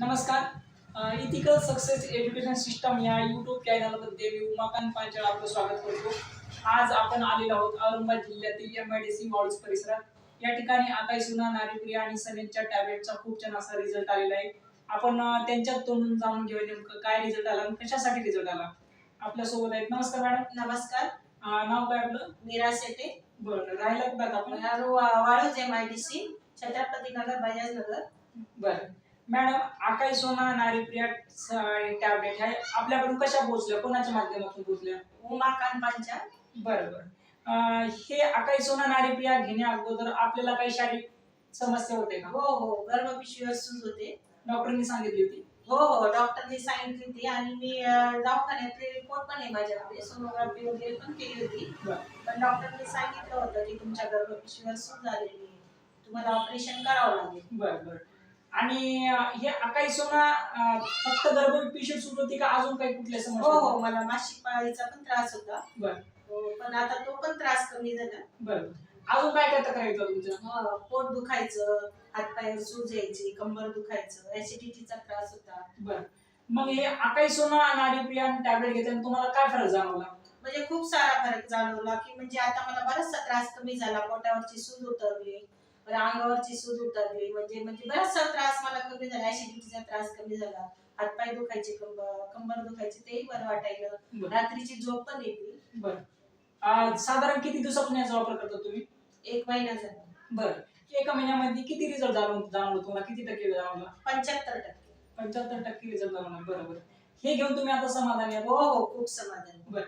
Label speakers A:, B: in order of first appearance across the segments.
A: नमस्कार. Ethical success education system या YouTube चॅनलमध्ये मी उमाकांत पांचाळ आपलं स्वागत करतो. आज आपण आलेलो आहोत औरंगाबाद जिल्ह्यातील M I D C malls परिसरात. या ठिकाणी आकाश सुना नारीप्रिया आणि सनेजच्या टॅबलेटचा खूप छान असा रिझल्ट आलेला आहे. आपण त्यांच्या तोंडून जाणून घेऊया नेमकं काय रिझल्ट आला आणि कशासाठी रिझल्ट आला. आपल्यासोबत आहेत. नमस्कार मॅडम
B: नमस्कार.
A: नाव काय आपलं?
B: मीरा शेटे
A: बरं राहिला कुठं आपण?
B: Waluj M I D C Chhatrapati Nagar Bajaj Nagar.
A: बरं. मॅडम आकाश सोना नारीप्रिया टॅबलेट ह्या आपल्याकडून कशा पोहोचल्या? कोणाच्या माध्यमातून पोहोचल्या?
B: उमाकांत पांचाळ
A: बरं बरं अं, हे आकाश सोना नारीप्रिया घेण्या अगोदर आपल्याला काही शारीरिक समस्या होते का?
B: हो हो. गर्भपिशवीवर सूज होते.
A: डॉक्टरनी सांगितली होती?
B: हो हो. डॉक्टरने सांगितली होती आणि मी अं, दवाखान्यातले रिपोर्ट पण आहे माझ्याकडे सोनोग्राफी वगैरे पण केली होती. पण डॉक्टरने सांगितलं होतं की तुमच्या गर्भपिशवीवर सूज झालेली आहे. तुम्हाला ऑपरेशन करावं लागेल.
A: बरं बरं. आणि हे आकाश सोना फक्त गर्भपिशवी सुट होती का अजून काही कुठल्या
B: हो
A: समस्या
B: हो
A: होत्या?
B: मला मासिक पाळीचा पण त्रास होता.
A: बरं.
B: हो, पण आता तो पण त्रास कमी झाला.
A: बरं. अजून काय काय तक्रार येतात तुमच्या?
B: हो, पोट दुखायचं हातपायावर सूज यायची कंबर दुखायचं ऍसिडिटीचा त्रास होता.
A: बरं. मग हे आकाश सोना नारीप्रिया टॅबलेट घेताना तुम्हाला काय फरक जाणवला?
B: म्हणजे खूप सारा फरक जाणवला की म्हणजे आता मला बराचसा त्रास कमी झाला. पोटावरची सूज उतरली. अंगावरची सूज उतरली. म्हणजे म्हणजे बराचसा त्रास मला कमी झाला. ऍसिडिटीचा त्रास कमी झाला. हातपाय दुखायचे कंबर कंबर दुखायचे तेही बरं वाटायलं.
A: बरं.
B: रात्रीची झोप पण येते.
A: बरं. साधारण किती दिवसापासून याचा वापर करता तुम्ही?
B: एक महिना झाला.
A: बरं. एका महिन्यामध्ये किती रिझल्ट जाणवलं तुम्हाला? किती टक्के जाणवला?
B: पंच्याहत्तर टक्के.
A: पंच्याहत्तर टक्के रिझल्ट जाणवला. बरोबर हे घेऊन तुम्ही आता समाधानी
B: हो हो. खूप समाधान.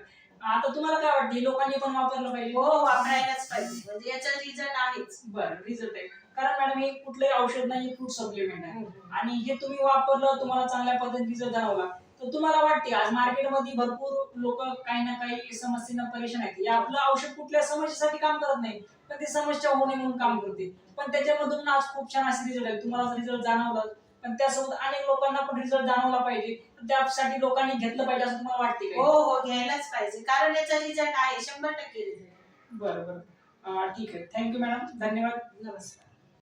A: आता तुम्हाला काय वाटतं? लोकांनी पण वापरलं पाहिजे.
B: हो वापरायलाच पाहिजे. म्हणजे याचा रिझल्ट आहेच.
A: बरं रिझल्ट आहे. कारण मॅडम हे कुठलंही औषध नाही फूड सप्लिमेंट आहे. आणि हे तुम्ही वापरलं तुम्हाला चांगल्या पद्धतीने रिझल्ट जाणवला तर तुम्हाला वाटते आज मार्केटमध्ये भरपूर लोक काही ना काही समस्येनं परेशान आहेत. या आपलं औषध कुठल्या समस्येसाठी काम करत नाही पण ती समस्या होणे म्हणून काम करते. पण त्याच्यामधून आज खूप छान असे रिझल्ट आहे तुम्हाला रिझल्ट जाणवला पण त्यासोबत अनेक लोकांना पण रिझल्ट जाणवला पाहिजे. त्यासाठी लोकांनी घेतलं पाहिजे असं तुम्हाला वाटते
B: हो हो घ्यायलाच पाहिजे. कारण याचा रिझल्ट आहे. शंभर टक्के रिझल्ट
A: बरं बरं. अं, ठीक आहे. थँक्यू मॅडम धन्यवाद.
B: नमस्कार.